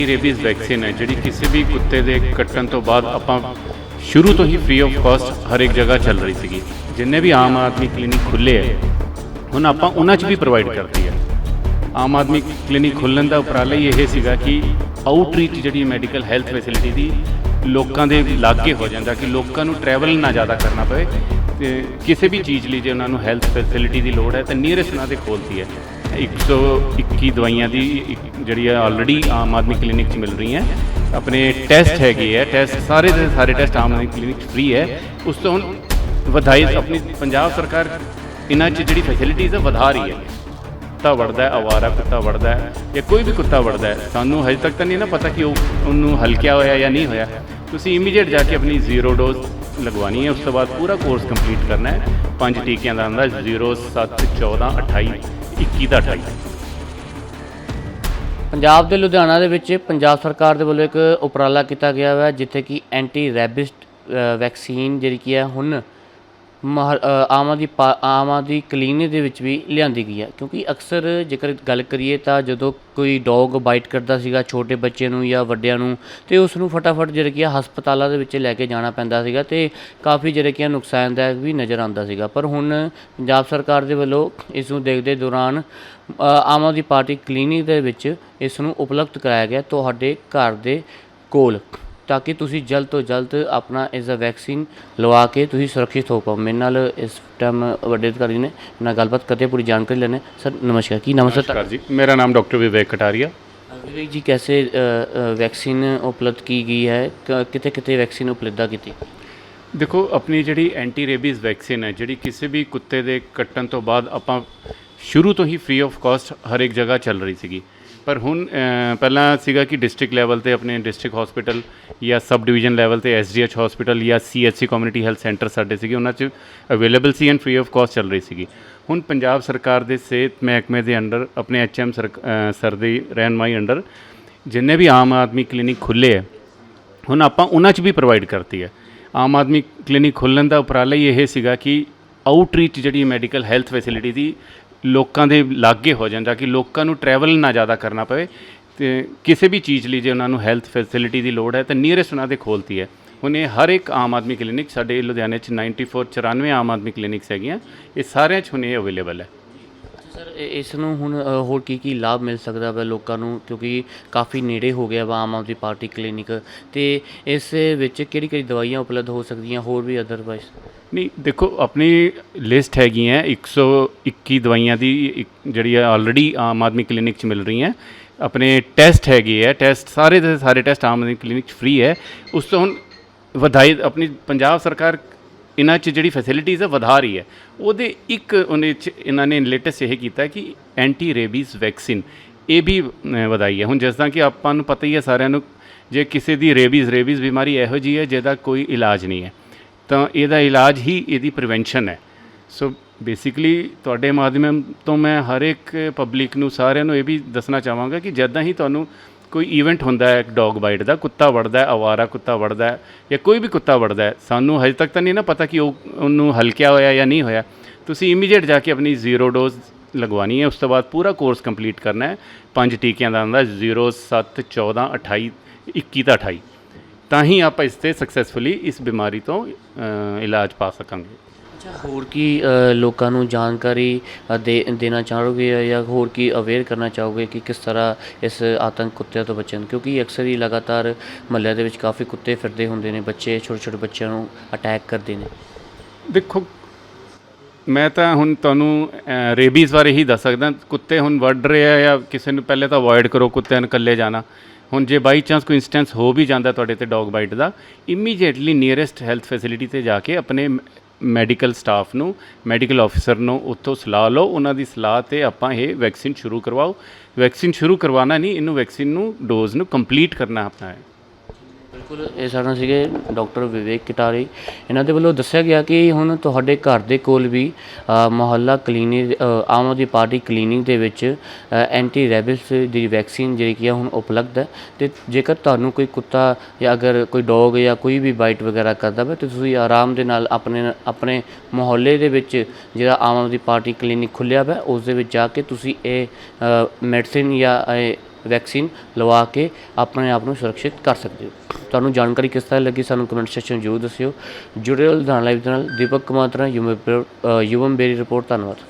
Anti rabies vaccine ਹੈ, ਜਿਹੜੀ ਕਿਸੇ ਵੀ ਕੁੱਤੇ ਦੇ ਕੱਟਣ ਤੋਂ ਬਾਅਦ ਆਪਾਂ ਸ਼ੁਰੂ ਤੋਂ ਹੀ ਫ੍ਰੀ ਆਫ ਕਾਸਟ ਹਰ ਇੱਕ ਜਗ੍ਹਾ ਚੱਲ ਰਹੀ ਸੀਗੀ। ਜਿੰਨੇ ਵੀ ਆਮ ਆਦਮੀ ਕਲੀਨਿਕ ਖੁੱਲੇ ਹੈ, ਹੁਣ ਆਪਾਂ ਉਹਨਾਂ 'ਚ ਵੀ ਪ੍ਰੋਵਾਈਡ ਕਰਦੀ ਹੈ। ਆਮ ਆਦਮੀ ਕਲੀਨਿਕ ਖੁੱਲਣ ਦਾ ਉਪਰਾਲਾ ਹੀ ਇਹ ਸੀਗਾ ਕਿ ਆਊਟਰੀਚ ਜਿਹੜੀ ਮੈਡੀਕਲ ਹੈਲਥ ਫੈਸਿਲਿਟੀ ਦੀ ਲੋਕਾਂ ਦੇ ਲਾਗੇ ਹੋ ਜਾਂਦਾ ਕਿ ਲੋਕਾਂ ਨੂੰ ਟਰੈਵਲ ਨਾ ਜ਼ਿਆਦਾ ਕਰਨਾ ਪਵੇ ਤੇ ਕਿਸੇ ਵੀ ਚੀਜ਼ ਲਈ ਜੇ ਉਹਨਾਂ ਨੂੰ ਹੈਲਥ ਫੈਸਿਲਿਟੀ ਦੀ ਲੋੜ ਹੈ, ਤਾਂ ਨੀਅਰੈਸਟ ਉਹਨਾਂ ਦੇ ਖੋਲਦੀ ਹੈ। 121 ਦਵਾਈਆਂ ਦੀ ਜਿਹੜੀ ਹੈ ਆਲਰੇਡੀ ਆਮ ਆਦਮੀ ਕਲੀਨਿਕ 'ਚ ਮਿਲ ਰਹੀ ਹੈ ਆਪਣੇ ਟੈਸਟ ਹੈਗੇ ਹੈ ਟੈਸਟ ਸਾਰੇ ਦੇ ਸਾਰੇ ਟੈਸਟ ਆਮ ਆਦਮੀ ਕਲੀਨਿਕ 'ਚ ਫ੍ਰੀ ਹੈ। ਉਸ ਤੋਂ ਹੁਣ ਵਧਾਈ ਆਪਣੀ ਪੰਜਾਬ ਸਰਕਾਰ ਇਹਨਾਂ 'ਚ ਜਿਹੜੀ ਫੈਸਿਲਿਟੀਜ਼ ਹੈ ਵਧਾ ਰਹੀ ਹੈ। ਕੁੱਤਾ ਵੜਦਾ ਹੈ ਆਵਾਰਾ ਕੁੱਤਾ ਵੜਦਾ ਹੈ, ਜਾਂ ਕੋਈ ਵੀ ਕੁੱਤਾ ਵੜਦਾ ਹੈ, ਸਾਨੂੰ ਹਜੇ ਤੱਕ ਤਾਂ ਨਹੀਂ ਨਾ ਪਤਾ ਕਿ ਉਹ ਉਹਨੂੰ ਹਲਕਿਆ ਹੋਇਆ ਜਾਂ ਨਹੀਂ ਹੋਇਆ। ਤੁਸੀਂ ਇਮੀਡੀਏਟ ਜਾ ਕੇ ਆਪਣੀ ਜ਼ੀਰੋ ਡੋਜ਼ ਲਗਵਾਉਣੀ ਹੈ, ਉਸ ਤੋਂ ਬਾਅਦ ਪੂਰਾ ਕੋਰਸ ਕੰਪਲੀਟ ਕਰਨਾ ਹੈ। ਪੰਜ ਟੀਕਿਆਂ ਦਾ ਆਉਂਦਾ 0 7 14 28 21 ਦਾ 28 ਪੰਜਾਬ ਦੇ ਲੁਧਿਆਣਾ ਦੇ ਵਿੱਚ ਪੰਜਾਬ ਸਰਕਾਰ ਦੇ ਵੱਲੋਂ ਇੱਕ ਉਪਰਾਲਾ ਕੀਤਾ ਗਿਆ ਹੈ ਜਿੱਥੇ ਕਿ ਐਂਟੀ ਰੈਬਿਸਟ ਵੈਕਸੀਨ ਜਿਹੜੀ ਕੀ ਹੈ ਹੁਣ ਮਹਾ ਅ, ਆਮ ਆਦਮੀ ਪਾ- ਆਮ ਆਦਮੀ ਕਲੀਨਿਕ ਦੇ ਵਿੱਚ ਵੀ ਲਿਆਂਦੀ ਗਈ ਹੈ। ਕਿਉਂਕਿ ਅਕਸਰ ਜੇਕਰ ਗੱਲ ਕਰੀਏ ਤਾਂ ਜਦੋਂ ਕੋਈ ਡੌਗ ਬਾਈਟ ਕਰਦਾ ਸੀਗਾ ਛੋਟੇ ਬੱਚੇ ਨੂੰ ਜਾਂ ਵੱਡਿਆਂ ਨੂੰ ਤੇ ਉਸ ਨੂੰ ਫਟਾਫਟ ਜਿਹੜਾ ਕਿ ਹੈ ਹਸਪਤਾਲਾਂ ਦੇ ਵਿੱਚ ਲੈ ਕੇ ਜਾਣਾ ਪੈਂਦਾ ਸੀਗਾ ਤੇ ਕਾਫੀ ਜਿਹੜਾ ਕਿ ਹੈ ਨੁਕਸਾਨਦਾਇਕ ਵੀ ਨਜ਼ਰ ਆਉਂਦਾ ਸੀਗਾ। ਪਰ ਹੁਣ ਪੰਜਾਬ ਸਰਕਾਰ ਦੇ ਵੱਲੋਂ ਇਸ ਨੂੰ ਦੇਖਦੇ ਦੌਰਾਨ ਆਮ ਆਦਮੀ ਪਾਰਟੀ ਕਲੀਨਿਕ ਦੇ ਵਿੱਚ ਇਸ ਨੂੰ ਉਪਲਬਧ ਕਰਾਇਆ ਗਿਆ ਤੁਹਾਡੇ ਘਰ ਦੇ ਕੋਲ। ਤਾਂ ਕਿ ਤੁਸੀਂ ਜਲਦ ਤੋਂ ਜਲਦ ਆਪਣਾ ਇਸ ਦਾ ਵੈਕਸੀਨ ਲਵਾ ਕੇ ਤੁਸੀਂ ਸੁਰੱਖਿਅਤ ਹੋ ਪਾਓ। ਮੇਰੇ ਨਾਲ ਇਸ ਟਾਈਮ ਵੱਡੇ ਅਧਿਕਾਰੀ ਨੇ ਮੇਰੇ ਨਾਲ ਗੱਲਬਾਤ ਕਰਦੇ ਪੂਰੀ ਜਾਣਕਾਰੀ ਲੈਣੇ ਸਰ ਨਮਸਕਾਰ। ਕੀ ਨਾਮ ਸਰ? ਨਮਸਕਾਰ ਜੀ। ਮੇਰਾ ਨਾਮ ਡਾਕਟਰ ਵਿਵੇਕ ਕਟਾਰੀਆ। ਵਿਵੇਕ ਜੀ ਕੈਸੇ ਵੈਕਸੀਨ ਉਪਲਬਧ ਕੀ ਗਈ ਹੈ? ਕਿਤੇ ਕਿਤੇ ਵੈਕਸੀਨ ਉਪਲਬਧਾ ਕੀਤੀ? ਦੇਖੋ ਆਪਣੀ ਜਿਹੜੀ ਐਂਟੀ ਰੇਬੀਜ਼ ਵੈਕਸੀਨ ਹੈ ਜਿਹੜੀ ਕਿਸੇ ਵੀ ਕੁੱਤੇ ਦੇ ਕੱਟਣ ਤੋਂ ਬਾਅਦ ਆਪਾਂ ਸ਼ੁਰੂ ਤੋਂ ਹੀ ਫ੍ਰੀ ਆਫ ਕਾਸਟ ਹਰ ਇੱਕ ਜਗ੍ਹਾ ਚੱਲ ਰਹੀ ਸੀਗੀ। ਪਰ ਹੁਣ ਅਹ, ਪਹਿਲਾਂ ਸੀਗਾ ਕਿ ਡਿਸਟ੍ਰਿਕਟ ਲੈਵਲ ਤੇ ਆਪਣੇ ਡਿਸਟ੍ਰਿਕਟ ਹਸਪੀਟਲ ਜਾਂ ਸਬ ਡਿਵੀਜ਼ਨ ਲੈਵਲ ਤੇ ਐਸਡੀਐਚ ਹਸਪੀਟਲ ਜਾਂ ਸੀਐਚਸੀ ਕਮਿਊਨਿਟੀ ਹੈਲਥ ਸੈਂਟਰ ਸਾਡੇ ਸੀਗੇ ਉਹਨਾਂ 'ਚ ਅਵੇਲੇਬਲ ਸੀ ਐਂਡ ਫ੍ਰੀ ਆਫ ਕਾਸਟ ਚੱਲ ਰਹੀ ਸੀਗੀ। ਹੁਣ ਪੰਜਾਬ ਸਰਕਾਰ ਦੇ ਸਿਹਤ ਮਹਿਕਮੇ ਦੇ ਅੰਡਰ ਆਪਣੇ ਐਚਐਮ ਸਰ ਦੀ ਰਹਿਨਮਾਈ ਅੰਡਰ ਜਿੰਨੇ ਵੀ ਆਮ ਆਦਮੀ ਕਲੀਨਿਕ ਖੁੱਲੇ ਹੈ ਹੁਣ ਆਪਾਂ ਉਹਨਾਂ 'ਚ ਵੀ ਪ੍ਰੋਵਾਈਡ ਕਰਤੀ ਹੈ ਆਮ ਆਦਮੀ ਕਲੀਨਿਕ ਖੁੱਲਣ ਦਾ ਉਪਰਾਲਾ ਹੀ ਇਹ ਸੀਗਾ ਕਿ ਆਊਟਰੀਚ ਜਿਹੜੀ ਮੈਡੀਕਲ ਹੈਲਥ ਫੈਸਿਲਿਟੀ ਦੀ ਲੋਕਾਂ ਦੇ ਲਾਗੇ ਹੋ ਜਾਣ ਤਾਂ ਕਿ ਲੋਕਾਂ ਨੂੰ ਟਰੈਵਲ ਨਾ ਜ਼ਿਆਦਾ ਕਰਨਾ ਪਵੇ ਤੇ ਕਿਸੇ ਵੀ ਚੀਜ਼ ਲਈ ਜੇ ਉਹਨਾਂ ਨੂੰ ਹੈਲਥ ਫੈਸਿਲਿਟੀ ਦੀ ਲੋੜ ਹੈ ਤਾਂ ਨੀਅਰੈਸਟ ਉਹਨਾਂ ਦੇ ਖੋਲ੍ਹਤੀ ਹੈ। ਹੁਣ ਇਹ ਹਰ ਇੱਕ ਆਮ ਆਦਮੀ ਕਲੀਨਿਕ ਸਾਡੇ ਲੁਧਿਆਣੇ 'ਚ 94 94 ਆਮ ਆਦਮੀ ਕਲੀਨਿਕਸ ਹੈਗੀਆਂ, ਇਹ ਸਾਰਿਆਂ 'ਚ ਹੁਣ ਇਹ ਅਵੇਲੇਬਲ ਹੈ। ਸਰ ਇਸ ਨੂੰ ਹੁਣ ਹੋਰ ਕੀ ਕੀ ਲਾਭ ਮਿਲ ਸਕਦਾ ਵਾ ਲੋਕਾਂ ਨੂੰ? ਕਿਉਂਕਿ ਕਾਫੀ ਨੇੜੇ ਹੋ ਗਿਆ ਵਾ ਆਮ ਆਦਮੀ ਪਾਰਟੀ ਕਲੀਨਿਕ ਤੇ ਇਸ ਵਿੱਚ ਕਿਹੜੀ ਕਿਹੜੀ ਦਵਾਈਆਂ ਉਪਲਬਧ ਹੋ ਸਕਦੀਆਂ, ਹੋਰ ਵੀ ਅਦਰਵਾਈਜ਼ ਨਹੀਂ ਦੇਖੋ ਆਪਣੀ ਲਿਸਟ ਹੈਗੀ ਹੈ 121 ਦਵਾਈਆਂ ਦੀ ਇੱਕ ਜਿਹੜੀ ਹੈ ਆਲਰੇਡੀ ਆਮ ਆਦਮੀ ਕਲੀਨਿਕ 'ਚ ਮਿਲ ਰਹੀ ਹੈ ਆਪਣੇ ਟੈਸਟ ਹੈਗੇ ਹੈ ਟੈਸਟ ਸਾਰੇ ਦੇ ਸਾਰੇ ਟੈਸਟ ਆਮ ਆਦਮੀ ਕਲੀਨਿਕ 'ਚ ਫ੍ਰੀ ਹੈ। ਉਸ ਤੋਂ ਹੁਣ ਵਧਾਈ ਆਪਣੀ ਪੰਜਾਬ ਸਰਕਾਰ ਇਹਨਾਂ 'ਚ ਜਿਹੜੀ ਫੈਸਿਲਿਟੀਜ਼ ਹੈ ਵਧਾ ਰਹੀ ਹੈ। ਉਹਦੇ ਇੱਕ ਉਹਨੇ 'ਚ ਇਹਨਾਂ ਨੇ ਲੇਟੈਸਟ ਇਹ ਕੀਤਾ ਕਿ ਐਂਟੀ ਰੇਬੀਜ਼ ਵੈਕਸੀਨ ਇਹ ਵੀ ਅ, ਵਧਾਈ ਹੈ। ਹੁਣ ਜਿਸ ਤਰ੍ਹਾਂ ਕਿ ਆਪਾਂ ਨੂੰ ਪਤਾ ਹੀ ਹੈ ਸਾਰਿਆਂ ਨੂੰ ਜੇ ਕਿਸੇ ਦੀ ਰੇਬੀਜ਼ ਰੇਬੀਜ਼ ਬਿਮਾਰੀ ਇਹੋ ਜਿਹੀ ਹੈ ਜਿਹਦਾ ਕੋਈ ਇਲਾਜ ਨਹੀਂ ਹੈ। ਤਾਂ ਇਹਦਾ ਇਲਾਜ ਹੀ ਇਹਦੀ ਪ੍ਰੀਵੈਂਸ਼ਨ ਹੈ। ਸੋ ਬੇਸਿਕਲੀ ਤੁਹਾਡੇ ਮਾਧਿਅਮ ਤੋਂ ਮੈਂ ਹਰ ਇੱਕ ਪਬਲਿਕ ਨੂੰ ਸਾਰਿਆਂ ਨੂੰ ਇਹ ਵੀ ਦੱਸਣਾ ਚਾਹਾਂਗਾ ਕਿ ਜਦੋਂ ਹੀ ਤੁਹਾਨੂੰ ਕੋਈ ਇਵੈਂਟ ਹੁੰਦਾ ਹੈ ਡੌਗ ਬਾਈਟ ਦਾ, ਕੁੱਤਾ ਵੜਦਾ ਹੈ ਆਵਾਰਾ ਕੁੱਤਾ ਵੜਦਾ ਹੈ ਜਾਂ ਕੋਈ ਵੀ ਕੁੱਤਾ ਵੜਦਾ ਹੈ, ਸਾਨੂੰ ਹਜੇ ਤੱਕ ਤਾਂ ਨਹੀਂ ਨਾ ਪਤਾ ਕਿ ਉਹ, ਉਹਨੂੰ ਹਲਕਿਆ ਹੋਇਆ ਜਾਂ ਨਹੀਂ ਹੋਇਆ। ਤੁਸੀਂ ਇਮੀਡੀਏਟ ਜਾ ਕੇ ਆਪਣੀ ਜ਼ੀਰੋ ਡੋਜ਼ ਲਗਵਾਉਣੀ ਹੈ, ਉਸ ਤੋਂ ਬਾਅਦ ਪੂਰਾ ਕੋਰਸ ਕੰਪਲੀਟ ਕਰਨਾ ਹੈ। ਪੰਜ ਟੀਕਿਆਂ ਦਾ ਆਉਂਦਾ 0 7 14 28 21 ਤਾਂ 28 ਤਾਂ ਹੀ ਆਪਾਂ ਇਸ ਤੇ ਸਕਸੈਸਫੁਲੀ ਇਸ ਬਿਮਾਰੀ ਤੋਂ ਇਲਾਜ ਪਾ ਸਕਾਂਗੇ। ਅੱਛਾ ਹੋਰ ਕੀ ਲੋਕਾਂ ਨੂੰ ਜਾਣਕਾਰੀ ਦੇ ਦੇਣਾ ਚਾਹੋਗੇ ਜਾਂ ਹੋਰ ਕੀ ਅਵੇਅਰ ਕਰਨਾ ਚਾਹੋਗੇ ਕਿ ਕਿਸ ਤਰ੍ਹਾਂ ਇਸ ਆਤੰਕ ਕੁੱਤਿਆਂ ਤੋਂ ਬਚਣ? ਕਿਉਂਕਿ ਅਕਸਰ ਹੀ ਲਗਾਤਾਰ ਮਹੱਲਿਆਂ ਦੇ ਵਿੱਚ ਕਾਫੀ ਕੁੱਤੇ ਫਿਰਦੇ ਹੁੰਦੇ ਨੇ ਬੱਚੇ ਛੋਟੇ ਛੋਟੇ ਬੱਚਿਆਂ ਨੂੰ ਅਟੈਕ ਕਰਦੇ ਨੇ। ਦੇਖੋ ਮੈਂ ਤਾਂ ਹੁਣ ਤੁਹਾਨੂੰ ਰੇਬੀਜ਼ ਬਾਰੇ ਹੀ ਦੱਸ ਸਕਦਾ। ਕੁੱਤੇ ਹੁਣ ਵੱਢ ਰਹੇ ਆ ਜਾਂ ਕਿਸੇ ਨੂੰ ਪਹਿਲੇ ਤਾਂ ਅਵੋਇਡ ਕਰੋ ਕੁੱਤਿਆਂ ਨੂੰ ਇਕੱਲੇ ਜਾਣਾ। ਹੁਣ ਜੇ ਬਾਈ ਚਾਂਸ ਕੋਈ ਇਨਸਟੈਂਸ ਹੋ ਵੀ ਜਾਂਦਾ ਤੁਹਾਡੇ ਤੇ ਡੌਗ ਬਾਈਟ ਦਾ ਇਮੀਡੀਏਟਲੀ ਨੀਅਰੈਸਟ ਹੈਲਥ ਫੈਸਿਲਿਟੀ ਤੇ ਜਾ ਕੇ ਆਪਣੇ ਮੈਡੀਕਲ ਸਟਾਫ ਨੂੰ ਮੈਡੀਕਲ ਆਫੀਸਰ ਨੂੰ ਉੱਥੋਂ ਸਲਾਹ ਲਓ, ਉਹਨਾਂ ਦੀ ਸਲਾਹ ਤੇ ਆਪਾਂ ਇਹ ਵੈਕਸੀਨ ਸ਼ੁਰੂ ਕਰਵਾਓ। ਵੈਕਸੀਨ ਸ਼ੁਰੂ ਕਰਵਾਉਣਾ ਨਹੀਂ, ਇਹਨੂੰ ਵੈਕਸੀਨ ਨੂੰ ਡੋਜ਼ ਨੂੰ ਕੰਪਲੀਟ ਕਰਨਾ ਆਪਣਾ ਹੈ। ਬਿਲਕੁਲ ਇਹ ਸਾਡੇ ਸੀਗੇ ਡਾਕਟਰ ਵਿਵੇਕ ਕਿਟਾਰੀ। ਇਹਨਾਂ ਦੇ ਵੱਲੋਂ ਦੱਸਿਆ ਗਿਆ ਕਿ ਹੁਣ ਤੁਹਾਡੇ ਘਰ ਦੇ ਕੋਲ ਵੀ Mohalla clinic Aam Aadmi party clinic ਦੇ ਵਿੱਚ ਐਂਟੀ ਰੈਬਿਸ ਦੀ ਵੈਕਸੀਨ ਜਿਹੜੀ ਕਿ ਹੈ ਹੁਣ ਉਪਲਬਧ ਹੈ ਤੇ ਜੇਕਰ ਤੁਹਾਨੂੰ ਕੋਈ ਕੁੱਤਾ ਜਾਂ ਅਗਰ ਕੋਈ ਡੌਗ ਜਾਂ ਕੋਈ ਵੀ ਬਾਈਟ ਵਗੈਰਾ ਕਰਦਾ ਵਾ ਤੇ ਤੁਸੀਂ ਆਰਾਮ ਦੇ ਨਾਲ ਆਪਣੇ ਆਪਣੇ ਮੁਹੱਲੇ ਦੇ ਵਿੱਚ ਜਿਹੜਾ ਆਮ ਆਦਮੀ ਪਾਰਟੀ ਕਲੀਨਿਕ ਖੁੱਲਿਆ ਵਾ ਉਸ ਦੇ ਵਿੱਚ ਜਾ ਕੇ ਤੁਸੀਂ ਇਹ ਮੈਡੀਸਿਨ ਜਾਂ ਇਹ ਵੈਕਸੀਨ ਲਵਾ ਕੇ ਆਪਣੇ ਆਪ ਨੂੰ ਸੁਰੱਖਿਅਤ ਕਰ ਸਕਦੇ ਹੋ। ਤੁਹਾਨੂੰ ਜਾਣਕਾਰੀ ਕਿਸ ਤਰ੍ਹਾਂ ਲੱਗੀ ਸਾਨੂੰ ਕਮੈਂਟ ਸੈਕਸ਼ਨ ਜ਼ਰੂਰ ਦੱਸਿਓ। ਜੁੜੇ ਰਹੋ ਲੁਧਿਆਣਾ ਲਾਈਵ ਦੇ ਨਾਲ। ਦੀਪਕ ਕੁਮਾਰ ਤਰਾ ਯੂਮ ਬੇਰੀ ਰਿਪੋਰਟ ਧੰਨਵਾਦ।